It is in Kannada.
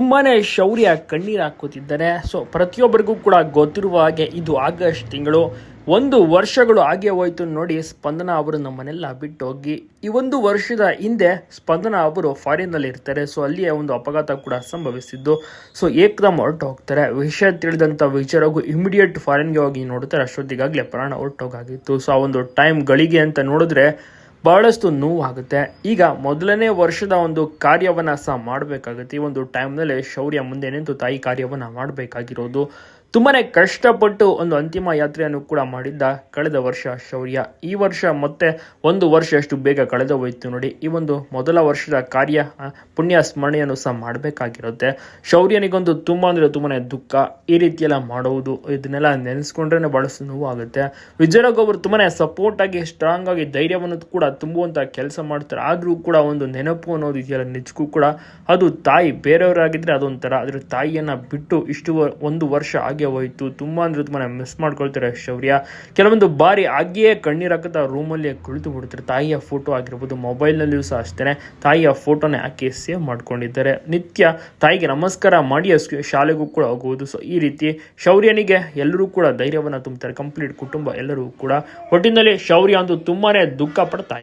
ತುಂಬಾನೇ ಶೌರ್ಯ ಕಣ್ಣೀರು ಹಾಕುತ್ತಿದ್ದಾರೆ. ಸೊ ಪ್ರತಿಯೊಬ್ಬರಿಗೂ ಕೂಡ ಗೊತ್ತಿರುವ ಹಾಗೆ ಇದು ಆಗಸ್ಟ್ ತಿಂಗಳು. ಒಂದು ವರ್ಷಗಳು ಹಾಗೆ ಹೋಯಿತು ನೋಡಿ ಸ್ಪಂದನ ಅವರು ನಮ್ಮನ್ನೆಲ್ಲ ಬಿಟ್ಟು ಹೋಗಿ ಈ ಒಂದು ವರ್ಷದ ಹಿಂದೆ ಸ್ಪಂದನ ಅವರು ಫಾರಿನ್ನಲ್ಲಿ ಇರ್ತಾರೆ. ಸೊ ಅಲ್ಲಿಯೇ ಒಂದು ಅಪಘಾತ ಕೂಡ ಸಂಭವಿಸಿದ್ದು. ಸೊ ಏಕದಮ್ ಹೊರಟು ಹೋಗ್ತಾರೆ ವಿಷಯ ತಿಳಿದಂಥ ವಿಚಾರಗೂ ಇಮಿಡಿಯೇಟ್ ಫಾರಿನ್ಗೆ ಹೋಗಿ ನೋಡ್ತಾರೆ. ಅಷ್ಟೊತ್ತಿಗಾಗಲೇ ಪ್ರಾಣ ಹೊರಟೋಗಾಗಿತ್ತು. ಸೊ ಆ ಒಂದು ಟೈಮ್ ಗಳಿಗೆ ಅಂತ ನೋಡಿದ್ರೆ ಬಹಳಷ್ಟು ನೋವಾಗುತ್ತೆ. ಈಗ ಮೊದಲನೇ ವರ್ಷದ ಒಂದು ಕಾರ್ಯವನ್ನು ಸಹ ಮಾಡಬೇಕಾಗುತ್ತೆ. ಈ ಒಂದು ಟೈಮ್ನಲ್ಲಿ ಶೌರ್ಯ ಮುಂದೆ ನಿಂತು ತಾಯಿ ಕಾರ್ಯವನ್ನು ಮಾಡಬೇಕಾಗಿರೋದು. ತುಂಬಾನೇ ಕಷ್ಟಪಟ್ಟು ಒಂದು ಅಂತಿಮ ಯಾತ್ರೆಯನ್ನು ಕೂಡ ಮಾಡಿದ್ದ ಕಳೆದ ವರ್ಷ ಶೌರ್ಯ. ಈ ವರ್ಷ ಮತ್ತೆ ಒಂದು ವರ್ಷ ಅಷ್ಟು ಬೇಗ ಕಳೆದು ಹೋಯಿತು ನೋಡಿ. ಈ ಒಂದು ಮೊದಲ ವರ್ಷದ ಕಾರ್ಯ ಪುಣ್ಯ ಸ್ಮರಣೆಯನ್ನು ಸಹ ಮಾಡಬೇಕಾಗಿರುತ್ತೆ. ಶೌರ್ಯನಿಗೊಂದು ತುಂಬ ಅಂದರೆ ತುಂಬಾ ದುಃಖ. ಈ ರೀತಿಯೆಲ್ಲ ಮಾಡುವುದು ಇದನ್ನೆಲ್ಲ ನೆನೆಸ್ಕೊಂಡ್ರೆ ಬಹಳಷ್ಟು ನೋವು ಆಗುತ್ತೆ ವಿಜಯರಾಘವ್ ಅವರು ತುಂಬಾನೇ ಸಪೋರ್ಟ್ ಆಗಿ ಸ್ಟ್ರಾಂಗ್ ಆಗಿ ಧೈರ್ಯವನ್ನು ಕೂಡ ತುಂಬುವಂತ ಕೆಲಸ ಮಾಡ್ತಾರೆ. ಆದರೂ ಕೂಡ ಒಂದು ನೆನಪು ಅನ್ನೋದು ಇದೆಯಲ್ಲ ನಿಜಕ್ಕೂ ಕೂಡ ಅದು ತಾಯಿ ಬೇರೆಯವರಾಗಿದ್ರೆ ಅದೊಂಥರ. ಅದರ ತಾಯಿಯನ್ನ ಬಿಟ್ಟು ಇಷ್ಟು ಒಂದು ವರ್ಷ ಹಾಗೆ ಹೋಯ್ತು, ತುಂಬಾ ಅಂದ್ರೆ ತುಂಬಾ ಮಿಸ್ ಮಾಡ್ಕೊಳ್ತಾರೆ ಶೌರ್ಯ. ಕೆಲವೊಂದು ಬಾರಿ ಹಾಗೆಯೇ ಕಣ್ಣೀರು ಹಾಕುತ್ತಾ ರೂಮಲ್ಲಿ ಕುಳಿತು ಬಿಡ್ತಾರೆ. ತಾಯಿಯ ಫೋಟೋ ಆಗಿರ್ಬೋದು ಮೊಬೈಲ್ನಲ್ಲಿಯೂ ಸಹ ಅಷ್ಟೇ ತಾಯಿಯ ಫೋಟೋನೇ ಹಾಕಿ ಸೇವ್ ಮಾಡ್ಕೊಂಡಿದ್ದಾರೆ. ನಿತ್ಯ ತಾಯಿಗೆ ನಮಸ್ಕಾರ ಮಾಡಿ ಶಾಲೆಗೂ ಕೂಡ ಹೋಗುವುದು. ಸೊ ಈ ರೀತಿ ಶೌರ್ಯನಿಗೆ ಎಲ್ಲರೂ ಕೂಡ ಧೈರ್ಯವನ್ನು ತುಂಬುತ್ತಾರೆ ಕಂಪ್ಲೀಟ್ ಕುಟುಂಬ ಎಲ್ಲರೂ ಕೂಡ. ಒಟ್ಟಿನಲ್ಲಿ ಶೌರ್ಯ ಅಂತೂ ತುಂಬಾನೇ ದುಃಖ ಪಡ್ತಾ